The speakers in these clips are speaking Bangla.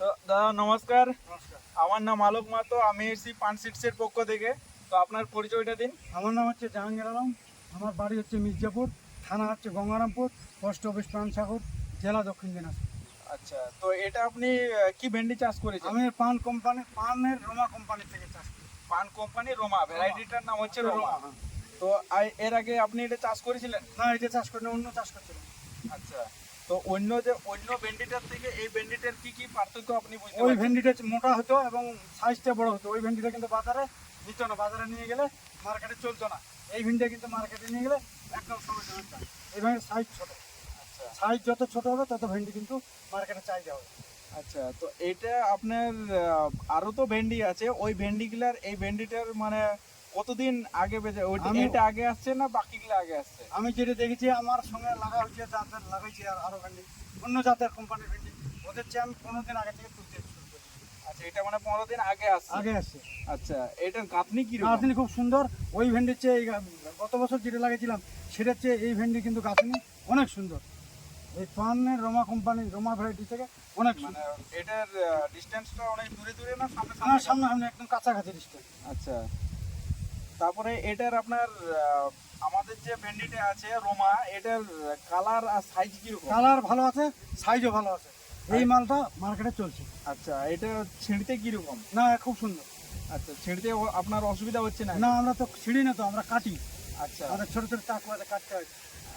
তো দাদা নমস্কার। নমস্কার আমার নাম আলোক মাতো আমি এসেছি পান সিটসের পক্ষ থেকে। তো আপনার পরিচয়টা দিন। আমার নাম হচ্ছে জাহাঙ্গীর আলম আমার বাড়ি হচ্ছে মির্জাপুর থানা হচ্ছে গঙ্গারামপুর পোস্ট অফিস প্রাণসাগর জেলা দক্ষিণ দিনাজপুর। আচ্ছা তো এটা আপনি কি ভেন্ডি চাষ করেছেন? আমি পান কোম্পানি পানের রোমা কোম্পানি থেকে চাষ করি। পান কোম্পানি রোমা ভ্যারাইটিটার নাম হচ্ছে রোমা হ্যাঁ। তো এর আগে আপনি এটা চাষ করেছিলেন? না এটা চাষ করি না, অন্য চাষ করছিলাম। আচ্ছা তো অন্য যে অন্য ভেন্ডিটার থেকে এই ভেন্ডিটার কি কি পার্থক্য আপনি বুঝতে ওই ভেন্ডিটা মোটা হতো এবং সাইজটা বড় হতো। ওই ভেন্ডিটা কিন্তু বাজারে দিত না। বাজারে নিয়ে গেলে মার্কেটে চলতো না। এই ভেন্ডিটা কিন্তু মার্কেটে নিয়ে গেলে একদম সমস্যা হতো এই ভেন্ডির সাইজ ছোট। আচ্ছা। সাইজ যত ছোট হবে তত ভেন্ডি কিন্তু মার্কেটে চাহিদা হবে। আচ্ছা তো এটা আপনার আহ, আরও তো ভেন্ডি আছে। ওই ভেন্ডিগুলার এই ভেন্ডিটার মানে কতদিন আগে বেজে ওই- আমি- এটা আগে আসছে না বাকিগুলো আগে আসছে? আমি যেটা দেখেছি আমার সঙ্গে লাগা হয়েছে যাদের লাগাইছি আর আরও ভেন্ডি। অন্য জাতের কোম্পানির ভেন্ডি। ওদের চেয়ে আমি পনেরো দিন আগে থেকে তুলতে আচ্ছা এটা মানে পনেরো দিন আগে আসছে? আগে আসছে। আচ্ছা এটার গাঁথনি কি? গাছনি খুব সুন্দর। ওই ভেন্ডির চেয়ে গত বছর যেটা লাগিয়েছিলাম সেটার চেয়ে এই ভেন্ডি কিন্তু গাছনি অনেক সুন্দর। এই পানের রোমা কোম্পানি রোমা ভ্যারাইটি থেকে অনেক মানে এটার ডিস্টেন্সটা অনেক দূরে দূরে না সামনে আমার সামনে সামনে সামনে একদম কাছাকাছি ডিস্টেন্স আচ্ছা। তারপরে এটার আপনার আমাদের যে ভেন্ডিটা আছে রোমা এটার কালার আর সাইজ কি রকম কালার ভালো আছে সাইজও ভালো আছে। এই মালটা মার্কেটে চলছে। আচ্ছা এটা ছিঁড়তে কি রকম না খুব সুন্দর। আচ্ছা ছিঁড়তে আপনার অসুবিধা হচ্ছে না? না আমরা তো ছিঁড়ি না তো আমরা কাটি। আচ্ছা। আমাদের ছোট ছোট চাকু আছে কাটতে হয়।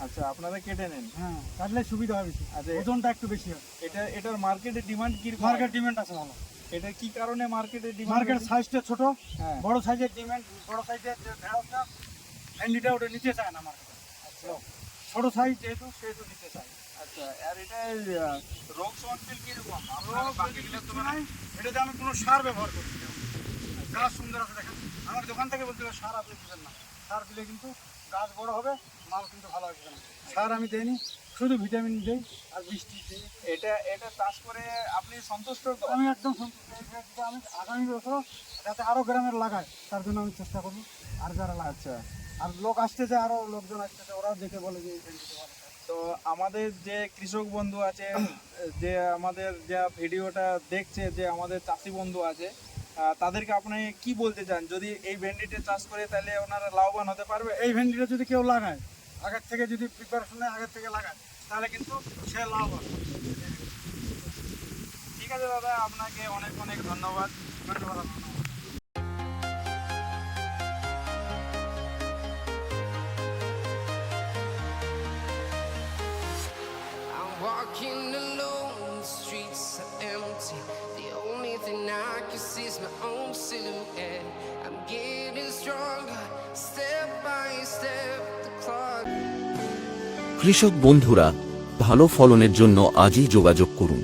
আচ্ছা আপনারা কেটে নেন। হ্যাঁ কাটলে সুবিধা হবে আচ্ছা ওজনটা একটু বেশি হবে এটা এটার মার্কেটে ডিমান্ড কি মার্কেট ডিমান্ড আছে ভালো। এটা কি কারণে মার্কেটে ডিমান্ড মার্কেট সাইজটা ছোট হ্যাঁ। বড় সাইজের ডিমান্ড বড় সাইজের যে ঢেঁড়সটা ভেন্ডিটা ওটা নিতে চায় না মার্কেটে আচ্ছা। ছোট সাইজ যেহেতু সেহেতু নিতে চায়। আচ্ছা আর এটা রোগ সংস্কৃতি কি রকম আপনার বাকিগুলোর তুলনায় এটাতে আমি কোনো সার ব্যবহার করছি গাছ সুন্দর আছে দেখেন। আমার দোকান থেকে বলছিল সার আপনি দিবেন না। সার দিলে কিন্তু গাছ বড় হবে মাল কিন্তু ভালো আসবে না। সার আমি দেইনি। শুধু ভিটামিন দিই আর বৃষ্টি এটা এটা চাষ করে আপনি সন্তুষ্ট? তো আমি একদম সন্তুষ্ট আমি আগামী বছর যাতে আরও গ্রামের লাগায় তার জন্য আমি চেষ্টা করব। আর যারা লাগাচ্ছে আচ্ছা। আর লোক আসতেছে আরও লোকজন আসতেছে ওরাও দেখে বলে যে তো আমাদের যে কৃষক বন্ধু আছে যে আমাদের যে ভিডিওটা দেখছে যে আমাদের চাষি বন্ধু আছে তাদেরকে আপনি কি বলতে চান? যদি এই ভেন্ডিটা চাষ করে তাহলে ওনারা লাভবান হতে পারবে? এই ভেন্ডিটা যদি কেউ লাগায় আগের থেকে যদি প্রিপারেশন নেয় আগের থেকে লাগায় তাহলে কিন্তু সে লাভ হবে ঠিক আছে দাদা আপনাকে অনেক অনেক ধন্যবাদ ধন্যবাদ আপনাকে। I'm walking alone, the streets are empty. The only thing I can see is my own silhouette. I'm getting stronger, step by step. কৃষক বন্ধুরা ভালো ফলনের জন্য আজই যোগাযোগ করুন।